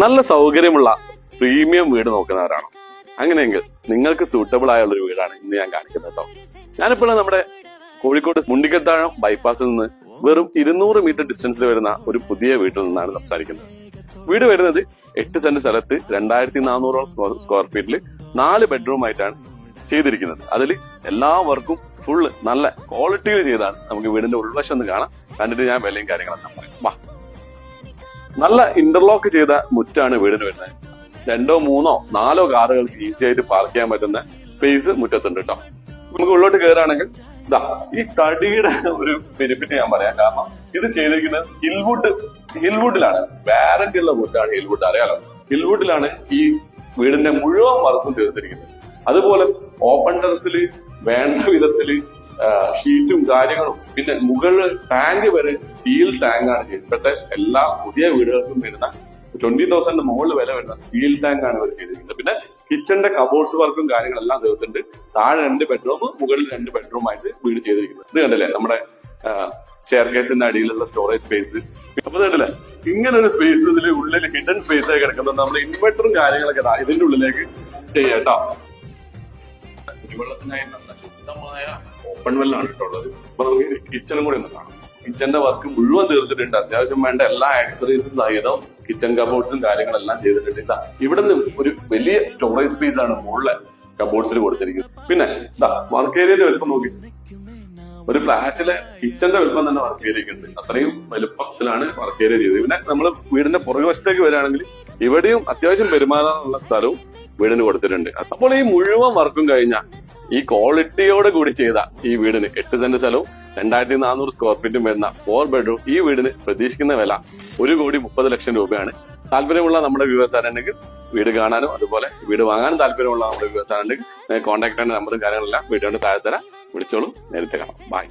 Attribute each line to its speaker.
Speaker 1: നല്ല സൗകര്യമുള്ള പ്രീമിയം വീട് നോക്കുന്നവരാണ്. അങ്ങനെയെങ്കിൽ നിങ്ങൾക്ക് സൂട്ടബിൾ ആയുള്ള ഒരു വീടാണ് ഇന്ന് ഞാൻ കാണിക്കുന്നത് കേട്ടോ. ഞാനിപ്പോൾ നമ്മുടെ കോഴിക്കോട് മുണ്ടിക്കത്താഴം ബൈപ്പാസിൽ നിന്ന് വെറും ഇരുന്നൂറ് മീറ്റർ ഡിസ്റ്റൻസിൽ വരുന്ന ഒരു പുതിയ വീട്ടിൽ നിന്നാണ് സംസാരിക്കുന്നത്. വീട് വരുന്നത് എട്ട് സെന്റ് സ്ഥലത്ത് രണ്ടായിരത്തി നാനൂറോളം സ്ക്വയർ ഫീറ്റിൽ നാല് ബെഡ്റൂം ആയിട്ടാണ് ചെയ്തിരിക്കുന്നത്. അതിൽ എല്ലാ വർക്കും ഫുള്ള് നല്ല ക്വാളിറ്റിയിൽ ചെയ്താണ് നമുക്ക് വീടിന്റെ ഉൾവശം ഒന്ന് കാണാം. കണ്ടിട്ട് ഞാൻ വിലയും കാര്യങ്ങളെല്ലാം പറയും നല്ല ഇന്റർലോക്ക് ചെയ്ത മുറ്റാണ് വീടിന് വരുന്നത്. രണ്ടോ മൂന്നോ നാലോ കാറുകൾക്ക് ഈസി ആയിട്ട് പാർക്ക് ചെയ്യാൻ പറ്റുന്ന സ്പേസ് മുറ്റത്തുണ്ട് കേട്ടോ നമുക്ക് ഉള്ളോട്ട് കയറുകയാണെങ്കിൽ ഇതാ ഈ തടിയുടെ ഒരു ബെനിഫിറ്റ് ഞാൻ പറയാം. കാരണം ഇത് ചെയ്തിരിക്കുന്നത് ഹിൽവുഡ് ഹിൽവുഡിലാണ് വാറന്റി ഉള്ള വുഡാണ് ഹിൽവുഡ് അറിയാലോ? ഹിൽവുഡിലാണ് ഈ വീടിന്റെ മുഴുവൻ വർക്കും തീർത്തിരിക്കുന്നത്. അതുപോലെ ഓപ്പൺ ടെറസിൽ വേണ്ട വിധത്തിൽ ഷീറ്റും കാര്യങ്ങളും. പിന്നെ മുകളിൽ ടാങ്ക് വരെ സ്റ്റീൽ ടാങ്കാണ് ഇപ്പോഴത്തെ എല്ലാ പുതിയ വീടുകൾക്കും വരുന്ന ട്വന്റി തൗസൻഡ് മുകളിൽ വില വരുന്ന സ്റ്റീൽ ടാങ്ക് ആണ് ഇവർ ചെയ്തിരിക്കുന്നത്. പിന്നെ കിച്ചന്റെ കബോർഡ്സ് വർക്കും കാര്യങ്ങളെല്ലാം തീർത്തിട്ടുണ്ട് താഴെ രണ്ട് ബെഡ്റൂം മുകളിൽ രണ്ട് ബെഡ്റൂം ആയിട്ട് വീട് ചെയ്തിരിക്കുന്നത്. ഇത് കണ്ടില്ലേ? നമ്മുടെ സ്റ്റെയർ കേസിന്റെ അടിയിലുള്ള സ്റ്റോറേജ് സ്പേസ് അപ്പൊ കണ്ടില്ലേ? ഇങ്ങനെ ഒരു സ്പേസ് ഇതിൽ ഉള്ളിൽ ഹിഡൻ സ്പേസ് ആയി കിടക്കുന്നുണ്ട് നമ്മുടെ ഇൻവെർട്ടറും കാര്യങ്ങളൊക്കെ ഇതിന്റെ ഉള്ളിലേക്ക് ചെയ്യാം കേട്ടോ. കുടിവെള്ളത്തിനായി നല്ല ശുദ്ധമായ ഓപ്പൺ വെല്ലാണ് ഇട്ടുള്ളത്. അപ്പൊ നമുക്ക് കിച്ചണും കൂടി ഒന്ന് കാണാം. കിച്ചന്റെ വർക്ക് മുഴുവൻ തീർത്തിട്ടുണ്ട്. അത്യാവശ്യം വേണ്ട എല്ലാ ആക്സറീസും സഹിതം കിച്ചൺ കബോർഡ്സും കാര്യങ്ങളെല്ലാം ചെയ്തിട്ടുണ്ട്. ഇതാ ഇവിടെ ഒരു വലിയ സ്റ്റോറേജ് സ്പേസ് ആണ് മുകളിലെ കബോർഡ്സിൽ കൊടുത്തിരിക്കുന്നത്. പിന്നെ ഇതാ വർക്ക് ഏരിയയുടെ വലുപ്പം നോക്കി. ഒരു ഫ്ലാറ്റിലെ കിച്ചന്റെ വലുപ്പം തന്നെ വർക്ക് ചെയ്തിരിക്കുന്നുണ്ട് അത്രയും വലുപ്പത്തിലാണ് വർക്ക് ഏരിയ ചെയ്തത്. പിന്നെ നമ്മൾ വീടിന്റെ പുറകുവശത്തേക്ക് വരികയാണെങ്കിൽ ഇവിടെയും അത്യാവശ്യം പെരുമാറാനുള്ള സ്ഥലവും വീടിന് കൊടുത്തിട്ടുണ്ട്. അപ്പോൾ ഈ മുഴുവൻ വർക്കും കഴിഞ്ഞ ഈ ക്വാളിറ്റിയോട് കൂടി ചെയ്ത ഈ വീടിന് എട്ട് സെന്റ് സ്ഥലവും രണ്ടായിരത്തി നാനൂറ് സ്ക്വയർ ഫീറ്റും വരുന്ന ഫോർ ബെഡ്റൂം ഈ വീടിന് പ്രതീക്ഷിക്കുന്ന വില ഒരു കോടി മുപ്പത് ലക്ഷം രൂപയാണ്. താല്പര്യമുള്ള നമ്മുടെ വ്യൂവേഴ്സ് ആരുണ്ടെങ്കിൽ വീട് കാണാനും അതുപോലെ വീട് വാങ്ങാനും താല്പര്യമുള്ള നമ്മുടെ വ്യൂവേഴ്സ് ആരുണ്ടെങ്കിൽ കോൺടാക്ട് നമ്പറും കാര്യങ്ങളെല്ലാം വീഡിയോയുടെ താഴെ തരാം. വിളിച്ചോളൂ. നേരത്തെ കാണാം. ബൈ